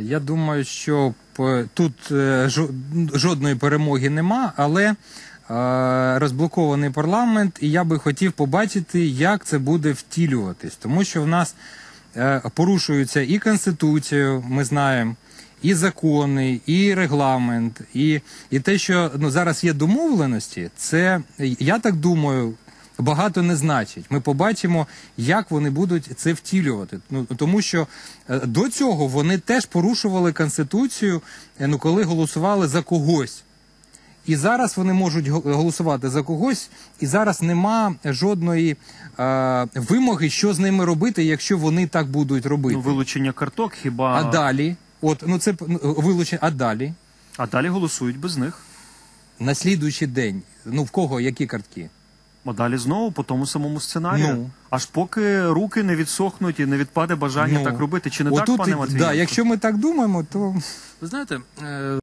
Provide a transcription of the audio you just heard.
Я думаю, що тут е, жодної перемоги нема, але е, розблокований парламент, і я би хотів побачити, як це буде втілюватись, тому що в нас е, порушуються і конституцію, ми знаємо. І закони, і регламент, і, і те, що ну зараз є домовленості, це я так думаю, багато не значить. Ми побачимо, як вони будуть це втілювати. Ну тому що е, до цього вони теж порушували конституцію, е, ну коли голосували за когось. І зараз вони можуть голосувати за когось, і зараз нема жодної е, вимоги, що з ними робити, якщо вони так будуть робити. Ну, вилучення карток хіба. А далі, от ну це ну, вилучення, а далі А далі голосують без них. на слідуючий день. Ну в кого які картки? А далі знову по тому самому сценарію. Ну. Аж поки руки не відсохнуть і не відпаде бажання Ну, так робити. Чи не так, пане і- Матвієнко? да, якщо ми так думаємо, то Ви знаєте, е,